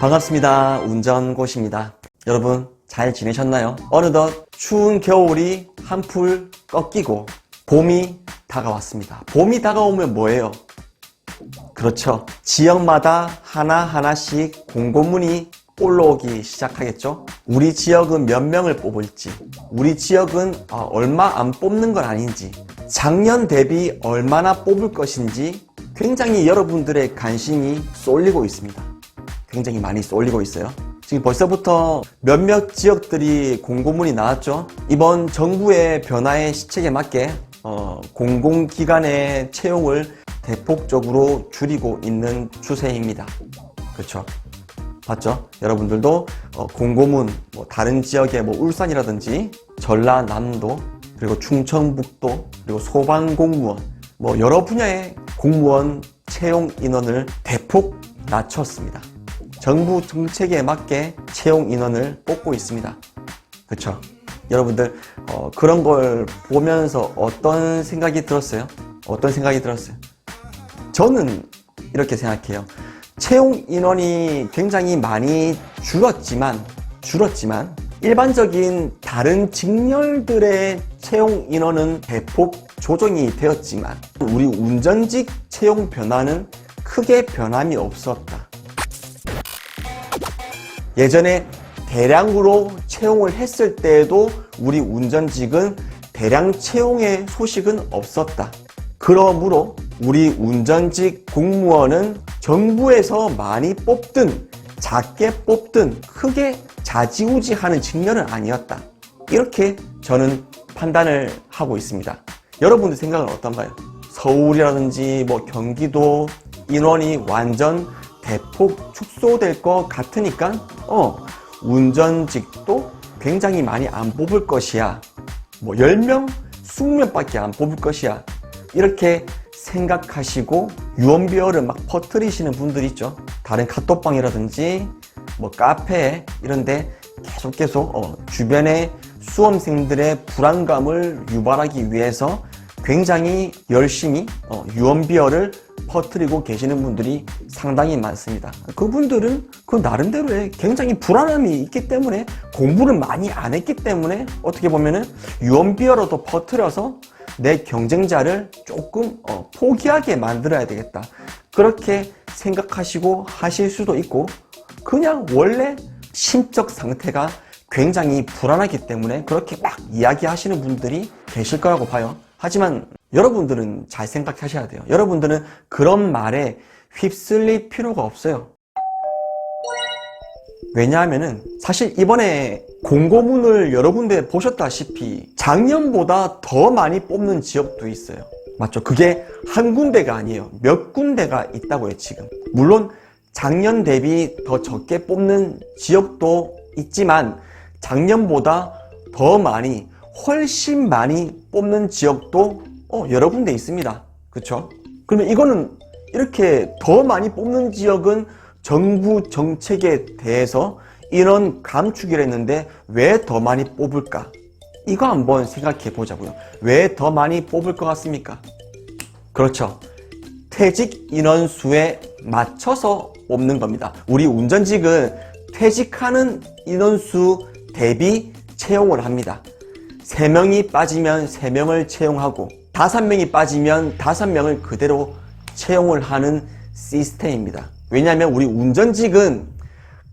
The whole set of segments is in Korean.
반갑습니다. 운전고시입니다. 여러분 잘 지내셨나요? 어느덧 추운 겨울이 한풀 꺾이고 봄이 다가왔습니다. 봄이 다가오면 뭐예요? 그렇죠. 지역마다 하나하나씩 공고문이 올라오기 시작하겠죠. 우리 지역은 몇 명을 뽑을지, 우리 지역은 아, 얼마 안 뽑는 건 아닌지, 작년 대비 얼마나 뽑을 것인지 굉장히 여러분들의 관심이 쏠리고 있습니다. 굉장히 많이 쏠리고 있어요. 지금 벌써부터 몇몇 지역들이 공고문이 나왔죠. 이번 정부의 변화의 시책에 맞게 어, 공공기관의 채용을 대폭적으로 줄이고 있는 추세입니다. 그렇죠. 봤죠? 여러분들도 어, 공고문 뭐 다른 지역의 뭐 울산이라든지 전라남도 그리고 충청북도 그리고 소방공무원 뭐 여러 분야의 공무원 채용 인원을 대폭 낮췄습니다. 정부 정책에 맞게 채용 인원을 뽑고 있습니다. 그렇죠? 여러분들 어, 그런 걸 보면서 어떤 생각이 들었어요? 어떤 생각이 들었어요? 저는 이렇게 생각해요. 채용 인원이 굉장히 많이 줄었지만, 줄었지만, 일반적인 다른 직렬들의 채용 인원은 대폭 조정이 되었지만, 우리 운전직 채용 변화는 크게 변함이 없었다. 예전에 대량으로 채용을 했을 때에도 우리 운전직은 대량 채용의 소식은 없었다. 그러므로 우리 운전직 공무원은 정부에서 많이 뽑든 작게 뽑든 크게 자지우지하는 측면은 아니었다. 이렇게 저는 판단을 하고 있습니다. 여러분들 생각은 어떤가요? 서울이라든지 뭐 경기도 인원이 완전 대폭 축소될 것 같으니까 어 운전직도 굉장히 많이 안 뽑을 것이야. 뭐 10명, 20명 밖에 안 뽑을 것이야. 이렇게 생각하시고 유언비어를 막 퍼뜨리시는 분들 있죠. 다른 카톡방이라든지 뭐 카페 이런데 계속 계속 어, 주변의 수험생들의 불안감을 유발하기 위해서 굉장히 열심히 어, 유언비어를 퍼뜨리고 계시는 분들이 상당히 많습니다. 그분들은 그 나름대로의 굉장히 불안함이 있기 때문에 공부를 많이 안 했기 때문에 어떻게 보면은 유언비어로도 퍼뜨려서 내 경쟁자를 조금 어, 포기하게 만들어야 되겠다. 그렇게 생각하시고 하실 수도 있고 그냥 원래 심적 상태가 굉장히 불안하기 때문에 그렇게 막 이야기하시는 분들이 계실 거라고 봐요. 하지만 여러분들은 잘 생각하셔야 돼요. 여러분들은 그런 말에 휩쓸릴 필요가 없어요. 왜냐하면은 사실 이번에 공고문을 여러 군데 보셨다시피 작년보다 더 많이 뽑는 지역도 있어요. 맞죠? 그게 한 군데가 아니에요. 몇 군데가 있다고요, 지금. 물론 작년 대비 더 적게 뽑는 지역도 있지만 작년보다 더 많이 훨씬 많이 뽑는 지역도 어, 여러 군데 있습니다. 그렇죠? 그러면 이거는 이렇게 더 많이 뽑는 지역은 정부 정책에 대해서 인원 감축이라 했는데 왜 더 많이 뽑을까? 이거 한번 생각해 보자고요. 왜 더 많이 뽑을 것 같습니까? 그렇죠. 퇴직 인원 수에 맞춰서 뽑는 겁니다. 우리 운전직은 퇴직하는 인원수 대비 채용을 합니다. 3명이 빠지면 3명을 채용하고 5명이 빠지면 5명을 그대로 채용을 하는 시스템입니다. 왜냐하면 우리 운전직은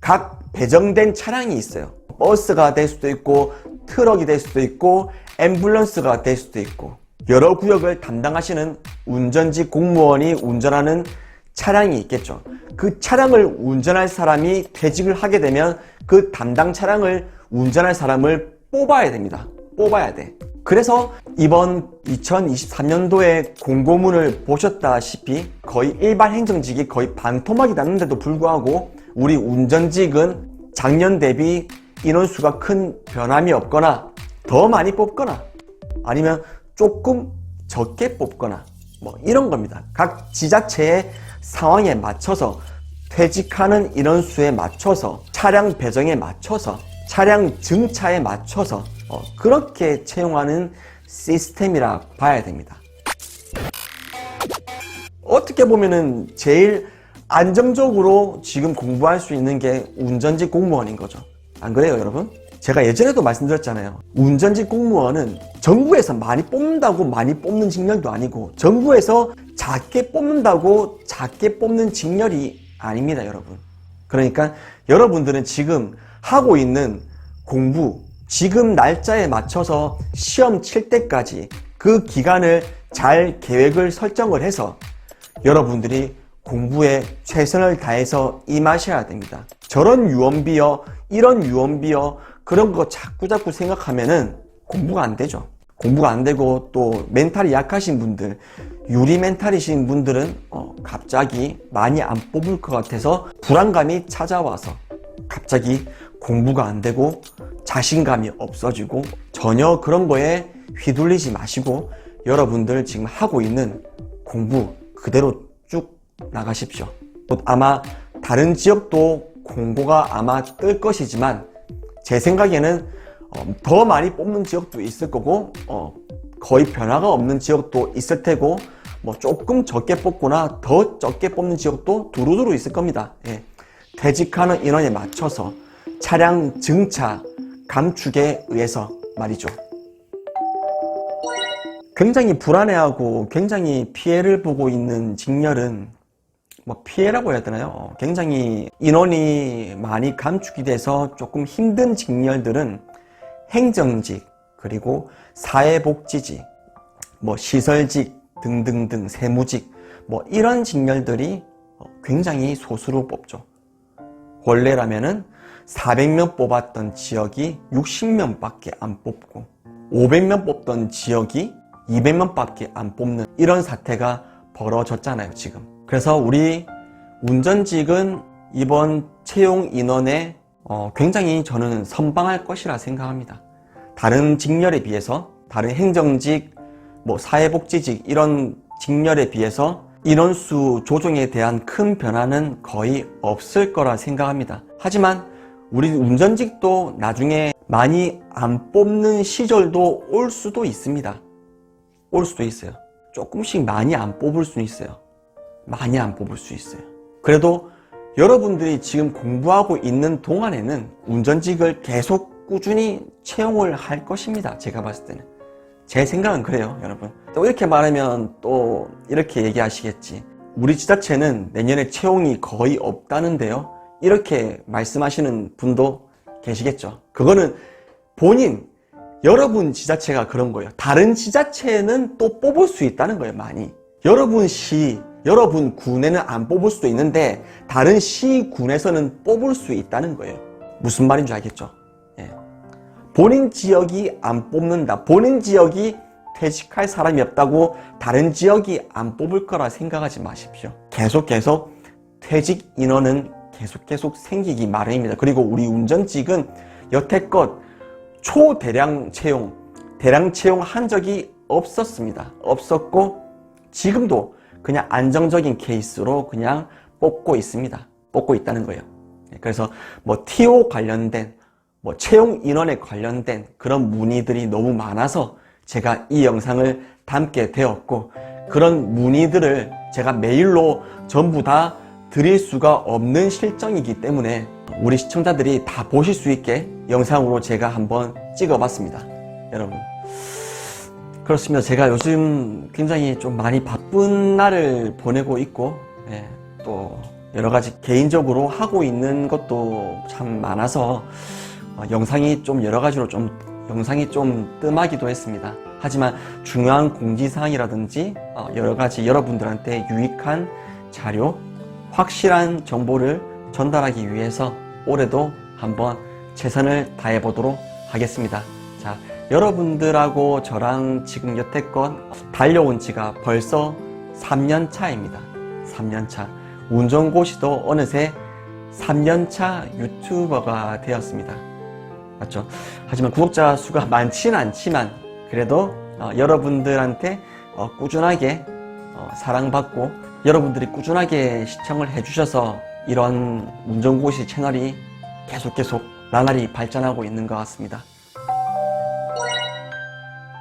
각 배정된 차량이 있어요. 버스가 될 수도 있고 트럭이 될 수도 있고 앰뷸런스가 될 수도 있고 여러 구역을 담당하시는 운전직 공무원이 운전하는 차량이 있겠죠. 그 차량을 운전할 사람이 퇴직을 하게 되면 그 담당 차량을 운전할 사람을 뽑아야 됩니다. 뽑아야 돼. 그래서 이번 2023년도에 공고문을 보셨다시피 거의 일반 행정직이 거의 반토막이 났는데도 불구하고 우리 운전직은 작년 대비 인원수가 큰 변함이 없거나 더 많이 뽑거나 아니면 조금 적게 뽑거나 뭐 이런 겁니다. 각 지자체의 상황에 맞춰서 퇴직하는 인원수에 맞춰서 차량 배정에 맞춰서 차량 증차에 맞춰서 어, 그렇게 채용하는 시스템이라 봐야 됩니다. 어떻게 보면은 제일 안정적으로 지금 공부할 수 있는 게 운전직 공무원인 거죠. 안 그래요, 여러분? 제가 예전에도 말씀드렸잖아요. 운전직 공무원은 정부에서 많이 뽑는다고 많이 뽑는 직렬도 아니고 정부에서 작게 뽑는다고 작게 뽑는 직렬이 아닙니다, 여러분. 그러니까 여러분들은 지금 하고 있는 공부, 지금 날짜에 맞춰서 시험 칠 때까지 그 기간을 잘 계획을 설정을 해서 여러분들이 공부에 최선을 다해서 임하셔야 됩니다. 저런 유언비어, 이런 유언비어, 그런 거 자꾸 자꾸 생각하면은 공부가 안 되죠. 공부가 안 되고 또 멘탈이 약하신 분들, 유리 멘탈이신 분들은 어, 갑자기 많이 안 뽑을 것 같아서 불안감이 찾아와서 갑자기 공부가 안 되고 자신감이 없어지고 전혀 그런 거에 휘둘리지 마시고 여러분들 지금 하고 있는 공부 그대로 쭉 나가십시오. 또 아마 다른 지역도 공고가 아마 뜰 것이지만 제 생각에는 어, 더 많이 뽑는 지역도 있을 거고 어, 거의 변화가 없는 지역도 있을 테고 뭐 조금 적게 뽑거나 더 적게 뽑는 지역도 두루두루 있을 겁니다. 예. 퇴직하는 인원에 맞춰서 차량 증차 감축에 의해서 말이죠. 굉장히 불안해하고 굉장히 피해를 보고 있는 직렬은 뭐 피해라고 해야 되나요? 어, 굉장히 인원이 많이 감축이 돼서 조금 힘든 직렬들은 행정직 그리고 사회복지직 뭐 시설직 등등등 세무직 뭐 이런 직렬들이 어, 굉장히 소수로 뽑죠. 원래라면은 400명 뽑았던 지역이 60명밖에 안 뽑고 500명 뽑던 지역이 200명밖에 안 뽑는 이런 사태가 벌어졌잖아요, 지금. 그래서 우리 운전직은 이번 채용 인원에 어, 굉장히 저는 선방할 것이라 생각합니다. 다른 직렬에 비해서 다른 행정직, 뭐 사회복지직 이런 직렬에 비해서 인원수 조정에 대한 큰 변화는 거의 없을 거라 생각합니다. 하지만 우리 운전직도 나중에 많이 안 뽑는 시절도 올 수도 있습니다. 올 수도 있어요. 조금씩 많이 안 뽑을 수 있어요. 많이 안 뽑을 수 있어요. 그래도 여러분들이 지금 공부하고 있는 동안에는 운전직을 계속 꾸준히 채용을 할 것입니다. 제가 봤을 때는. 제 생각은 그래요, 여러분. 또 이렇게 말하면 또 이렇게 얘기하시겠지. 우리 지자체는 내년에 채용이 거의 없다는데요. 이렇게 말씀하시는 분도 계시겠죠. 그거는 본인, 여러분 지자체가 그런 거예요. 다른 지자체는 또 뽑을 수 있다는 거예요, 많이. 여러분 시, 여러분 군에는 안 뽑을 수도 있는데 다른 시, 군에서는 뽑을 수 있다는 거예요. 무슨 말인 줄 알겠죠? 예. 본인 지역이 안 뽑는다. 본인 지역이 퇴직할 사람이 없다고 다른 지역이 안 뽑을 거라 생각하지 마십시오. 계속 계속 퇴직 인원은 계속 계속 생기기 마련입니다. 그리고 우리 운전직은 여태껏 초대량 채용, 대량 채용한 적이 없었습니다. 없었고 지금도 그냥 안정적인 케이스로 그냥 뽑고 있습니다. 뽑고 있다는 거예요. 그래서 뭐 TO 관련된 뭐 채용 인원에 관련된 그런 문의들이 너무 많아서 제가 이 영상을 담게 되었고 그런 문의들을 제가 메일로 전부 다 드릴 수가 없는 실정이기 때문에 우리 시청자들이 다 보실 수 있게 영상으로 제가 한번 찍어 봤습니다. 여러분. 그렇습니다. 제가 요즘 굉장히 좀 많이 바쁜 날을 보내고 있고, 예, 또 여러 가지 개인적으로 하고 있는 것도 참 많아서 어, 영상이 좀 여러 가지로 좀 영상이 좀 뜸하기도 했습니다. 하지만 중요한 공지사항이라든지 어, 여러 가지 여러분들한테 유익한 자료, 확실한 정보를 전달하기 위해서 올해도 한번 최선을 다해 보도록 하겠습니다. 자, 여러분들하고 저랑 지금 여태껏 달려온 지가 벌써 3년 차입니다. 3년 차. 운전고시도 어느새 3년 차 유튜버가 되었습니다. 맞죠? 하지만 구독자 수가 많지는 않지만 그래도 어, 여러분들한테 어, 꾸준하게 어, 사랑받고 여러분들이 꾸준하게 시청을 해주셔서 이런 운전고시 채널이 계속 계속 나날이 발전하고 있는 것 같습니다.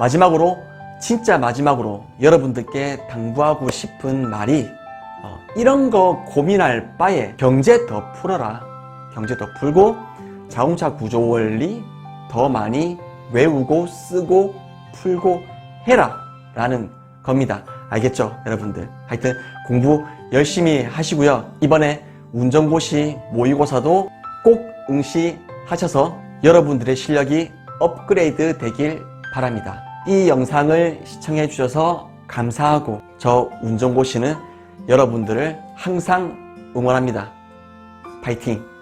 마지막으로 진짜 마지막으로 여러분들께 당부하고 싶은 말이 어, 이런 거 고민할 바에 경제 더 풀어라. 경제 더 풀고 자동차 구조 원리 더 많이 외우고 쓰고 풀고 해라. 라는 겁니다. 알겠죠? 여러분들. 하여튼 공부 열심히 하시고요. 이번에 운전고시 모의고사도 꼭 응시하셔서 여러분들의 실력이 업그레이드 되길 바랍니다. 이 영상을 시청해 주셔서 감사하고 저 운전고시는 여러분들을 항상 응원합니다. 파이팅!